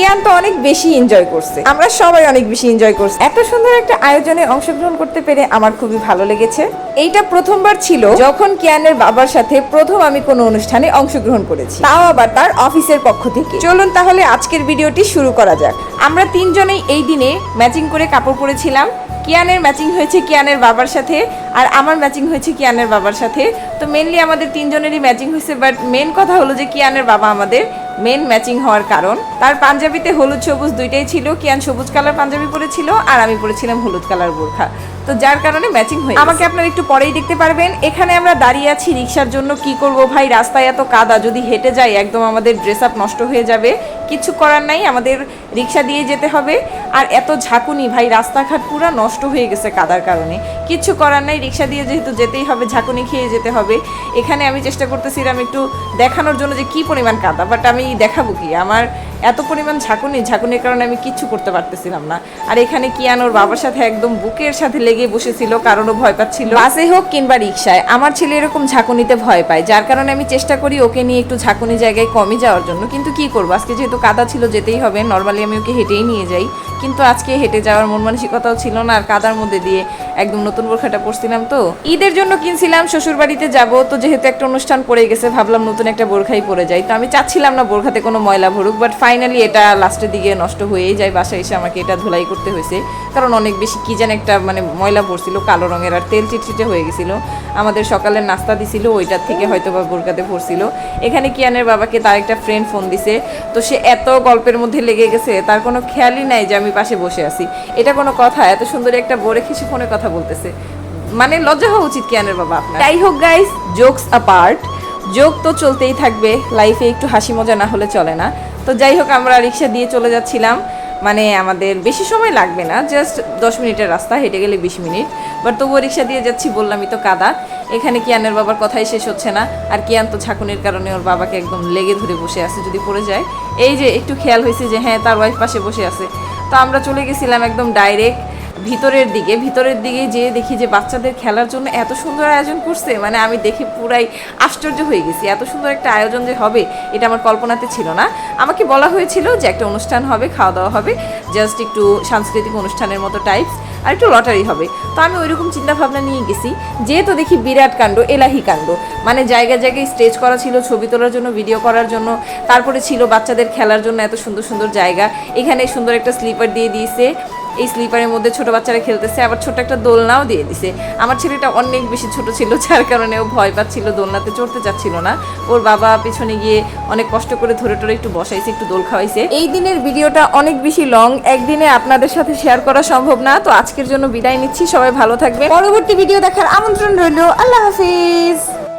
কিয়ান তো অনেক বেশি এনজয় করছে। আমরা সবাই অনেক বেশি এনজয় করছি। এত সুন্দর একটা আয়োজনে অংশগ্রহণ করতে পেরে আমার খুবই ভালো লেগেছে। এইটা প্রথমবার ছিল যখন কিয়ানের বাবার সাথে প্রথম আমি কোনো অনুষ্ঠানে অংশগ্রহণ করেছি। তাও আবার তার অফিসের পক্ষ থেকে। চলুন তাহলে আজকের ভিডিওটি শুরু করা যাক। আমরা তিনজনেই এই দিনে ম্যাচিং করে কাপড় পরেছিলাম। কিয়ানের ম্যাচিং হয়েছে কিয়ানের বাবার সাথে আর আমার ম্যাচিং হয়েছে কিয়ানের বাবার সাথে। তো মেনলি আমাদের তিনজনেরই ম্যাচিং হয়েছে বাট মেন কথা হলো যে কিয়ানের বাবা আমাদের মেন ম্যাচিং হওয়ার কারণ। তার পাঞ্জাবিতে হলুদ সবুজ দুইটাই ছিল, কিয়ান সবুজ কালার পাঞ্জাবি পরেছিল আর আমি পরেছিলাম হলুদ কালার বোরখা। তো যার কারণে ম্যাচিং হয়ে আমাকে আপনারা একটু পরেই দেখতে পারবেন। এখানে আমরা দাঁড়িয়ে আছি রিক্সার জন্য। কি করব ভাই? রাস্তায় এত কাদা, যদি হেঁটে যাই একদম আমাদের ড্রেস আপ নষ্ট হয়ে যাবে। কিছু করার নাই, আমাদের রিক্সা দিয়ে যেতে হবে। আর এত ঝাঁকুনি, ভাই, রাস্তাঘাট পুরো নষ্ট হয়ে গেছে কাদার কারণে। কিছু করার নাই, রিক্সা দিয়ে যেহেতু যেতেই হবে, ঝাঁকুনি খেয়ে যেতে হবে। এখানে আমি চেষ্টা করতেছিলাম একটু দেখানোর জন্য যে কি পরিমাণ কাদা বাট আমি দেখাবো কি? আমার এত পরিমাণ ঝাঁকুনি, ঝাঁকুনির কারণে আমি কিচ্ছু করতে পারতেছিলাম না। আর এখানে কিয়ান ওর বাবার সাথে একদম বুকের সাথে লেগে বসেছিল, কারণও ভয় পাচ্ছিল। বাসে হোক কিংবা রিক্সায়, আমার ছেলে এরকম ঝাঁকুনিতে ভয় পায়, যার কারণে আমি চেষ্টা করি ওকে নিয়ে একটু ঝাঁকুনি জায়গায় কমে যাওয়ার জন্য। কিন্তু কি করব? আজকে যেহেতু কাদা ছিল, যেতেই হবে নর্মালি আমি ওকে হেঁটেই নিয়ে যাই। কিন্তু আজকে হেঁটে যাওয়ার মন মানসিকতাও ছিল না আর কাদার মধ্যে দিয়ে একদম নতুন বোরখাটা পরছিলাম তো। ঈদের জন্য কিনছিলাম শ্বশুর বাড়িতে যাব তো যেহেতু একটা অনুষ্ঠান পড়ে গেছে, ভাবলাম নতুন একটা বোরখাই পরে যাই। তো আমি চাচ্ছিলাম না বোরখাতে কোনো ময়লা ভরুক বাট ফাইনালি এটা লাস্টের দিকে নষ্ট হয়েই যায়, বাসায় এসে আমাকে এটা ধুলাই করতে হয়েছে। কারণ অনেক বেশি কি যেন একটা মানে ময়লা পড়ছিল কালো রঙের আর তেল চিটচিটে হয়ে গেছিল। আমাদের সকালের নাস্তা দিছিল, ওইটার থেকে হয়তো বা বোরখাতে পড়ছিল এখানে কিয়ানের বাবাকে তার একটা ফ্রেন্ড ফোন দিছে, তো সে এত গল্পের মধ্যে লেগে গেছে তার কোনো খেয়ালই নাই যে আমি পাশে বসে আছি। এটা কোনো কথা, এত সুন্দর একটা বোরে রেখে ফোনে কথা বলতেছে? মানে লজ্জা হওয়া উচিত কিয়ানের বাবা যাই হোক গাইস জোকস অ্যাপার্ট জোক তো চলতেই থাকবে লাইফে একটু হাসি মজা না হলে চলে না। তো যাই হোক, আমরা রিক্সা দিয়ে চলে যাচ্ছিলাম। মানে আমাদের বেশি সময় লাগবে না জাস্ট দশ মিনিটের রাস্তা, হেঁটে গেলে বিশ মিনিট। বাট তবুও রিক্সা দিয়ে যাচ্ছি, বললামই তো কাদা। এখানে কিয়ানের বাবার কথাই শেষ হচ্ছে না। আর কিয়ান তো ঝাঁকুনির কারণে ওর বাবাকে একদম লেগে ধরে বসে আছে যদি পড়ে যায়। এই যে একটু খেয়াল হয়েছে যে হ্যাঁ তার ওয়াইফ পাশে বসে আছে। তো আমরা চলে গেছিলাম একদম ডাইরেক্ট ভিতরের দিকে। ভিতরের দিকে যে দেখি যে বাচ্চাদের খেলার জন্য এত সুন্দর আয়োজন করছে। মানে আমি দেখে পুরাই আশ্চর্য হয়ে গেছি। এত সুন্দর একটা আয়োজন যে হবে, এটা আমার কল্পনাতে ছিল না। আমাকে বলা হয়েছিল যে একটা অনুষ্ঠান হবে, খাওয়া দাওয়া হবে। জাস্ট একটু সাংস্কৃতিক অনুষ্ঠানের মতো টাইপস আর একটু লটারি হবে। তো আমি ওইরকম চিন্তা ভাবনা নিয়ে গেছি, যেহেতু দেখি বিরাট কাণ্ড, এলাহি কাণ্ড। মানে জায়গায় জায়গায় স্টেজ করা ছিল, ছবি তোলার জন্য ভিডিও করার জন্য, তারপরে ছিল বাচ্চাদের খেলার জন্য এত সুন্দর সুন্দর জায়গা। এখানে সুন্দর একটা স্লিপার দিয়ে দিয়েছে। এই স্লিপারের মধ্যে ছোট বাচ্চারা খেলতেছে, আবার ছোট একটা দোলনাও দিয়ে দিছে। আমার ছেলেটা অনেক বেশি ছোট ছিল, যার কারণে ও ভয় পাচ্ছিল, দোলনাতে চড়তে চাচ্ছিল না। ওর বাবা পিছনে গিয়ে অনেক কষ্ট করে ধরে টরে একটু বসাইছে, একটু দোল খাওয়াইছে। এই দিনের ভিডিওটা অনেক বেশি লং একদিনে আপনাদের সাথে শেয়ার করা সম্ভব না। তো আজকের জন্য বিদায় নিচ্ছি, সবাই ভালো থাকবে পরবর্তী ভিডিও দেখার আমন্ত্রণ রইল। আল্লাহ হাফিজ।